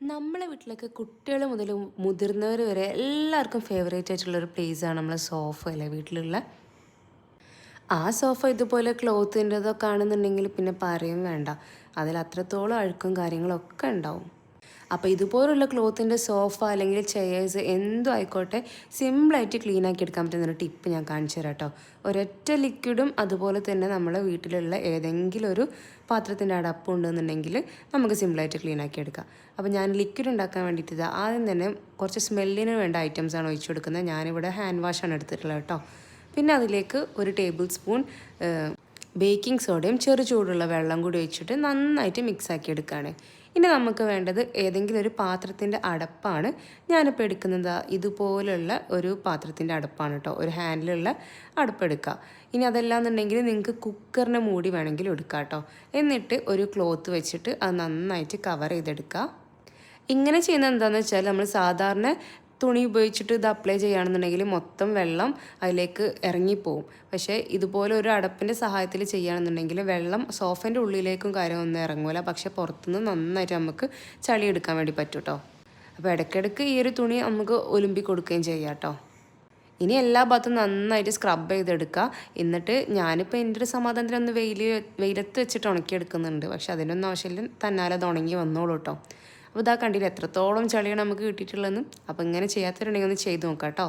നമ്മളെ വീട്ടിലൊക്കെ കുട്ടികൾ മുതൽ മുതിർന്നവർ വരെ എല്ലാവർക്കും ഫേവറേറ്റ് ആയിട്ടുള്ളൊരു പ്ലേസാണ് നമ്മളെ സോഫ അല്ലേ വീട്ടിലുള്ള. ആ സോഫ ഇതുപോലെ ക്ലോത്തിന്റെതൊക്കെ ആണെന്നുണ്ടെങ്കിൽ പിന്നെ പറയും വേണ്ട. അതിൽ അത്രത്തോളം അഴുക്കും കാര്യങ്ങളൊക്കെ ഉണ്ടാവും. അപ്പോൾ ഇതുപോലുള്ള ക്ലോത്തിന്റെ സോഫ അല്ലെങ്കിൽ ചെയേഴ്സ് എന്തും ആയിക്കോട്ടെ സിമ്പിളായിട്ട് ക്ലീൻ ആക്കി എടുക്കാൻ പറ്റുന്ന ഒരു ടിപ്പ് ഞാൻ കാണിച്ചു തരാം കേട്ടോ ഒരൊറ്റ ലിക്വിഡും അതുപോലെ തന്നെ നമ്മളെ വീട്ടിലുള്ള ഏതെങ്കിലും ഒരു പാത്രത്തിന്റെ അടപ്പ് ഉണ്ടെന്നുണ്ടെങ്കിൽ നമുക്ക് സിമ്പിളായിട്ട് ക്ലീൻ ആക്കി എടുക്കാം. അപ്പോൾ ഞാൻ ലിക്വിഡ് ഉണ്ടാക്കാൻ വേണ്ടിയിട്ട് ആദ്യം തന്നെ കുറച്ച് സ്മെല്ലിന് വേണ്ട ഐറ്റംസ് ആണ് ഒഴിച്ചു കൊടുക്കുന്നത്. ഞാനിവിടെ ഹാൻഡ് വാഷ് ആണ് എടുത്തിട്ടുള്ളത് കേട്ടോ പിന്നെ അതിലേക്ക് ഒരു ടേബിൾ സ്പൂൺ ബേക്കിംഗ് സോഡയും ചെറു ചൂടുള്ള വെള്ളം കൂടി ഒഴിച്ചിട്ട് നന്നായിട്ട് മിക്സ് ആക്കി എടുക്കുകയാണ്. ഇനി നമുക്ക് വേണ്ടത് ഏതെങ്കിലും ഒരു പാത്രത്തിന്റെ അടപ്പാണ്. ഞാനിപ്പോൾ എടുക്കുന്നത് ഇതുപോലുള്ള ഒരു പാത്രത്തിന്റെ അടപ്പാണ് കേട്ടോ. ഒരു ഹാൻഡിലുള്ള അടപ്പ് എടുക്കുക. ഇനി അതല്ലാന്നുണ്ടെങ്കിൽ നിങ്ങൾക്ക് കുക്കറിന്റെ മൂടി വേണമെങ്കിലും എടുക്കാം കേട്ടോ. എന്നിട്ട് ഒരു ക്ലോത്ത് വെച്ചിട്ട് അത് നന്നായിട്ട് കവർ ചെയ്തെടുക്കുക. ഇങ്ങനെ ചെയ്യുന്നത് എന്താണെന്ന് വെച്ചാൽ നമ്മൾ സാധാരണ തുണി ഉപയോഗിച്ചിട്ട് ഇത് അപ്ലൈ ചെയ്യുകയാണെന്നുണ്ടെങ്കിൽ മൊത്തം വെള്ളം അതിലേക്ക് ഇറങ്ങിപ്പോവും. പക്ഷേ ഇതുപോലെ ഒരു അടപ്പിന്റെ സഹായത്തിൽ ചെയ്യുകയാണെന്നുണ്ടെങ്കിൽ വെള്ളം സോഫന്റെ ഉള്ളിലേക്കും കാര്യമൊന്നും ഇറങ്ങൂല. പക്ഷേ പുറത്തുനിന്ന് നന്നായിട്ട് നമുക്ക് ചളി എടുക്കാൻ വേണ്ടി പറ്റും കേട്ടോ അപ്പോൾ ഇടയ്ക്കിടയ്ക്ക് ഈ ഒരു തുണി നമുക്ക് ഒലുമ്പി കൊടുക്കുകയും ചെയ്യാം കേട്ടോ ഇനി എല്ലാ ഭാഗത്തും നന്നായിട്ട് സ്ക്രബ് ചെയ്തെടുക്കുക. എന്നിട്ട് ഞാനിപ്പോൾ എന്റെ ഒരു സമാധാനത്തിനൊന്ന് വെയിൽ വെയിലത്ത് വെച്ചിട്ട് ഉണക്കിയെടുക്കുന്നുണ്ട്. പക്ഷെ അതിനൊന്നും ആവശ്യമില്ല. തന്നാലത് ഉണങ്ങി വന്നോളൂ കേട്ടോ അപ്പോൾ ഇതാ കണ്ടില്ല എത്രത്തോളം ചളിയാണ് നമുക്ക് കിട്ടിയിട്ടുള്ളതെന്ന്. അപ്പോൾ ഇങ്ങനെ ചെയ്യാത്തവരുണ്ടെങ്കിൽ ഒന്ന് ചെയ്ത് നോക്കാം കേട്ടോ.